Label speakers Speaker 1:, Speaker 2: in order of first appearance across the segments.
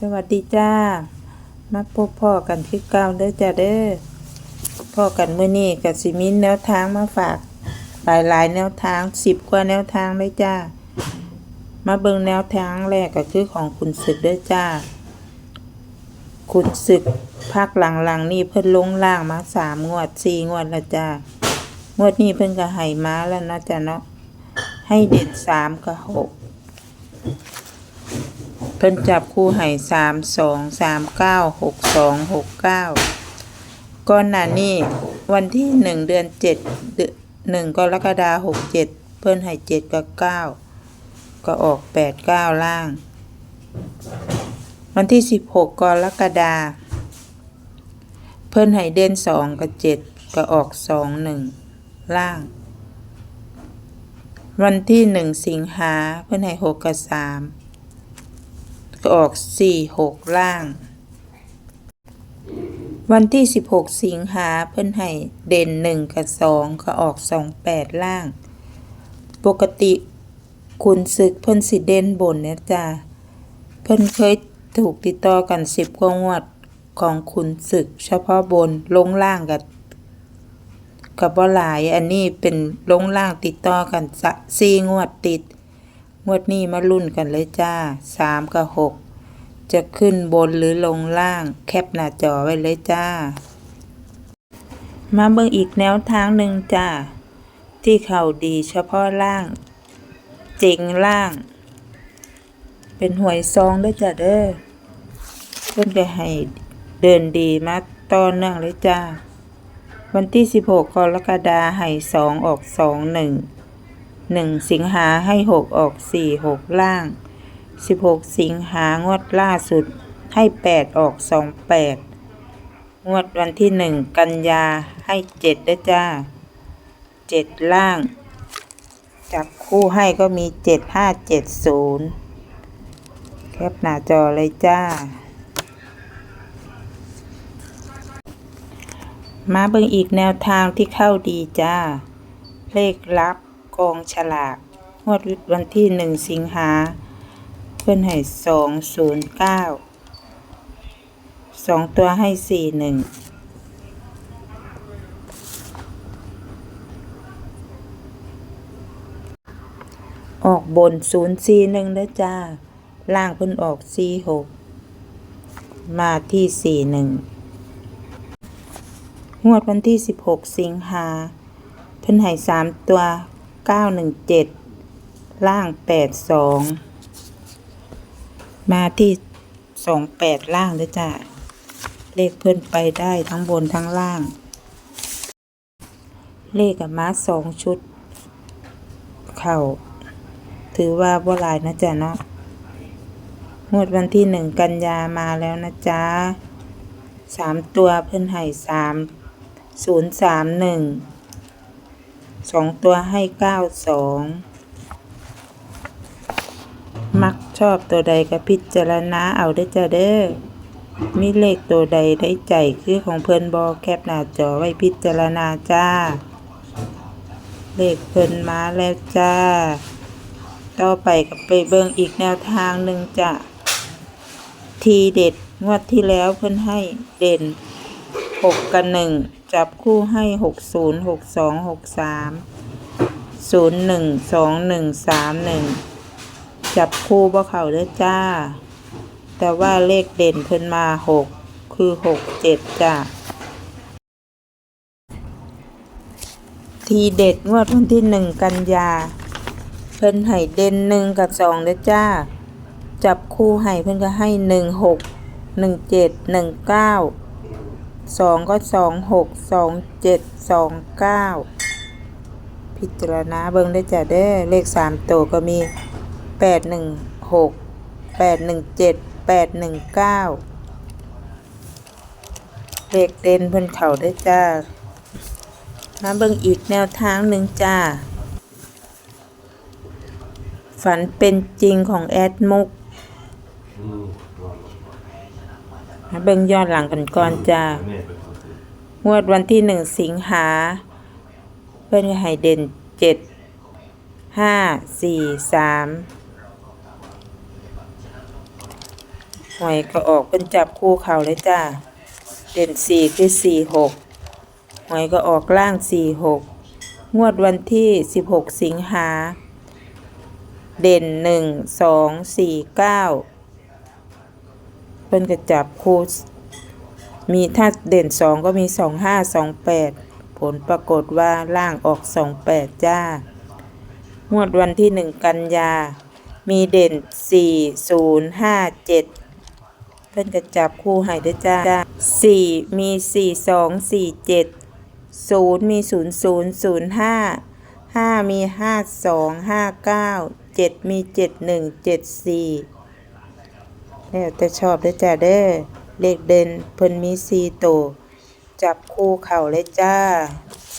Speaker 1: สวัสดีจ้า มาพบพ่อกันคือเก่าเด้อจ้าเด้อพ่อกันเมื้อนี้ก็สิมีแนวทางมาฝาก หลายๆแนวทางสิบกว่าแนวทางเลยจ้า มาเบิ่งแนวทางแรกก็คือของคุณศึกเด้อจ้า คุณศึกภาคหลังๆนี่เพิ่นลงล่างมาสามงวดสี่งวดล้วจ้างวดนี้เพิ่นก็ให้มาแล้วนะจ้าเนาะให้เด็ดสามกับหก พิ่นจับคู่ให้สามสองสามเก้าหกสองหกเก้าก่อนหน้านี้วันที่หนึ่งเดือนเจ็ดหนึ่งกรกฎาหกเจ็ดเพิ่นให้เจ็ดกับเก้าก็ออกแปดเก้าล่าง วันที่สิบหกกรกฎาเพิ่นให้เด่นสองกับเจ็ดก็ออกสองหนึ่งล่าง วันที่หนึ่งสิงหาเพิ่นให้หกกับสาม ก็ออกสี่หกล่าง วันที่สิบหกสิงหาเพิ่นให้เด่นหนึ่งกับสองก็ออกสองแปดล่าง ปกติคุณศึกเพิ่นสิเด่นบนเนี่ยจ้าเพิ่นเคยถูกติดต่อกันสิบกว่างวดของคุณศึก เฉพาะบนลงล่างกับกับบ่หลาย อันนี้เป็นลงล่างติดต่อกันสี่งวดติด งวดนี้มาลุ้นกันเลยจ้าสามกับหก จะขึ้นบนหรือลงล่าง แคปหน้าจอไว้เลยจ้า มาเบิ่งอีกแนวทางหนึ่งจ้า ที่เข่าดีเฉพาะล่าง เจ๋งล่าง เป็นหวยซองด้วยจ้าเด้อเพิ่นก็ให้เดินดีมาต่อเนื่องเลยจ้า วันที่ 16กรกฎาคมให้สองออกสองหนึ่งหนึ่งสิงหาให้หกออกสี่หกล่าง สิบหกสิงหางวดล่าสุดให้แปดออกสองแปดงวดวันที่หนึ่งกันยาให้เจ็ดด้วยจ้าเจ็ดล่าง จับคู่ให้ก็มีเจ็ดห้าเจ็ดศูนย์แคปหน้าจอเลยจ้า มาเบิ่งอีกแนวทางที่เข้าดีจ้า เลขลับกองฉลากงวดวันที่หนึ่งสิงหา เพื่อนให้สองศูนย์เก้าสองตัวให้สี่หนึ่งออกบนศูนย์สี่หนึ่งนะจ้า ล่างเพิ่นออกสี่หกมาที่สี่หนึ่งงวดวันที่สิบหกสิงหาเพิ่นให้สามตัวเก้าหนึ่งเจ็ดล่างแปดสอง มาที่สองแปดล่างเลยจ้ะ เลขเพิ่นไปได้ทั้งบนทั้งล่าง เลขกับมาสองชุด เข่า ถือว่าบ่ลายนะจ๊ะเนาะงวดวันที่หนึ่งกันยามาแล้วนะจ๊ะสามตัวเพิ่นให้สามศูนย์สามหนึ่งสองตัวให้เก้าสอง ชอบตัวใดก็พิจารณาเอาได้จ้ะเด้อมีเลขตัวใดได้ใจคือของเพิ่นบอแคปหน้าจอไว้พิจารณาจ้า เลขเพิ่นมาแล้วจ้า ต่อไปก็ไปเบิ่งอีกแนวทางหนึ่งจ้ะทีเด็ดงวดที่แล้วเพิ่นให้เด่นหกกับหนึ่งจับคู่ให้หกศูนย์หกสองหกสามศูนย์หนึ่งสองหนึ่งสามหนึ่ง จับคู่บ่เขาเด้อจ้า แต่ว่าเลขเด่นเพิ่นมาหกคือหกเจ็ดจ้า ทีเด็ดงวดวันที่หนึ่งกันยา เพิ่นให้เด่นหนึ่งกับสองเด้อจ้า จับคู่ให้เพิ่นก็ให้หนึ่งหกหนึ่งเจ็ดหนึ่งเก้าสองก็สองหกสองเจ็ดสองเก้าพิจารณาเบิ่งได้จ้ะเด้อเลขสามตัวก็มี แปดหนึ่งหกแปดหนึ่งเจ็ดแปดหนึ่งเก้าเลขเด่นเพิ่นเข่าได้จ้า มาเบิ่งอีกแนวทางหนึ่งจ้า ฝันเป็นจริงของแอดมุกมาเบิ่งยอนหลังกันก่อนจ้างวดวันที่หนึ่งสิงหา เพื่อนให้เด่นเจ็ดห้าสี่สาม หวยก็ออกเป็นจับคู่เข่าเลยจ้า เด่นสี่คือสี่หกหวยก็ออกล่างสี่หกงวดวันที่สิบหกสิงหา เด่นหนึ่งสองสี่เก้าเพิ่นก็จับคู่ มีถ้าเด่นสองก็มีสองห้าสองแปดผลปรากฏว่าล่างออกสองแปดจ้างวดวันที่หนึ่งกันยา มีเด่นสี่ศูนย์ห้า เพิ่นก็จับคู่ให้ด้วยจ้าสี่มีสี่สองสี่เจ็ดศูนย์มีศูนย์ศูนย์ศูนย์ห้าห้ามีห้าสองห้าเก้าเจ็ดมีเจ็ดหนึ่งเจ็ดสี่แล้วแต่ชอบด้วยจ้าเด้อเลขเด่นเพิ่นมีสี่ตัวจับคู่เข่าเลยจ้า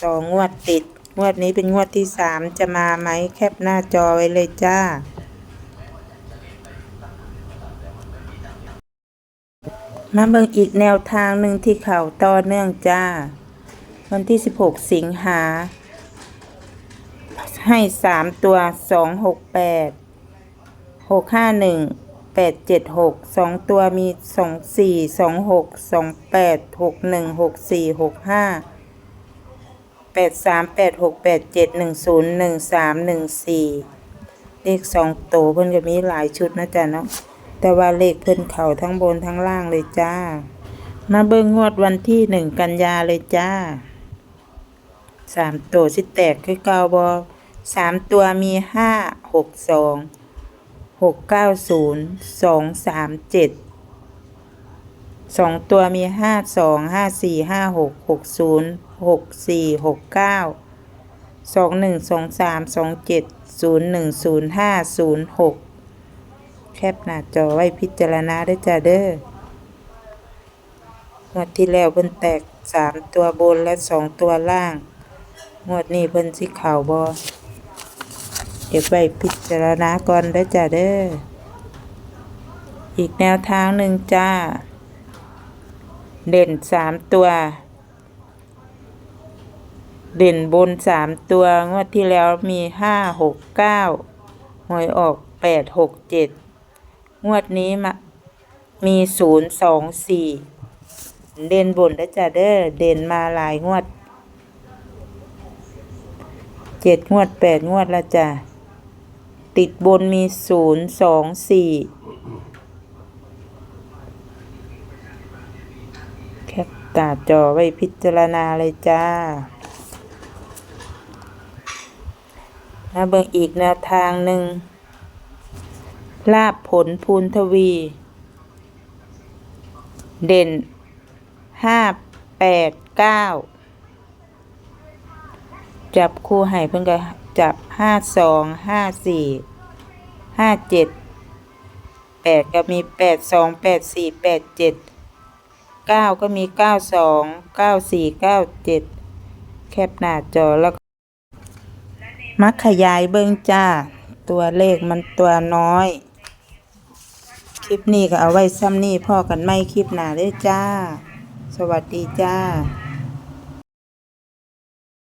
Speaker 1: สองงวดติด งวดนี้เป็นงวดที่สามจะมาไหมแคปหน้าจอไว้เลยจ้า มาเบิ่งอีกแนวทางหนึ่งที่เขาต่อเนื่องจ้า วันที่ 16 สิงหา ให้สามตัวสองหกแปดหกห้าหนึ่งแปดเจ็ดหกสองตัวมีสองสี่สองหกสองแปดหกหนึ่งหกสี่หกห้าแปดสามแปดหกแปดเจ็ดหนึ่งศูนย์หนึ่งสามหนึ่งสี่เลขสองโตวเพิ่นก็มีหลายชุดนะจ๊ะเนาะ แต่ว่าเลขเพิ่นเข่าทั้งบนทั้งล่างเลยจ้า มาเบิ่งงวดวันที่หนึ่งกันยาเลยจ้าสามตัวสิแตกคือเก่าบอสามตัวมีห้าหกสองหกเก้าศูนย์สองสามเจ็ดสองตัวมีห้าสองห้าสี่ห้าหกหกศูนย์หกสี่หกเก้าสองหนึ่งสองสามสองเจ็ดศูนย์หนึ่งศูนย์ห้าศูนย์หก แคปหน้าจอไว้พิจารณาได้จ้าเด้องวดที่แล้วเพิ่นแตกสามตัวบนและสองตัวล่าง งวดนี้เพิ่นสิเข่าวบอเก็บไว้พิจารณาก่อนได้จ้าเด้อ อีกแนวทางหนึ่งจ้า เด่นสามตัว เด่นบนสามตัว งวดที่แล้วมีห้าหกเก้าหวยออกแปดหกเจ็ด งวดนี้มามีศูนย์สองสี่เด่นบนได้อจ้าเด้อเด่นมาหลายงวดเจ็ดงวดแปดงวดแล้วจ้ะติดบนมีศูนย์สองสี่แคปตาจอไว้พิจารณาเลยจ้ามาเบิ่งอีกแนวทางหนึ่ง ลาบผลภูนทวี เด่นห้าแปดเก้าจับคู่ให้เพิ่นก็จับห้าสองห้าสี่ห้าเจ็ดแปดก็มีแปดสองแปดสี่แปดเจ็ดเก้าก็มีเก้าสองเก้าสี่เก้าเจ็ดแคปหน้าจอแล้วมักขยายเบิ่งจ้า ตัวเลขมันตัวน้อย คลิปนี้ก็เอาไว้ซ้ำนี่พ่อกันไม่คลิปหนาเด้อจ้า สวัสดีจ้า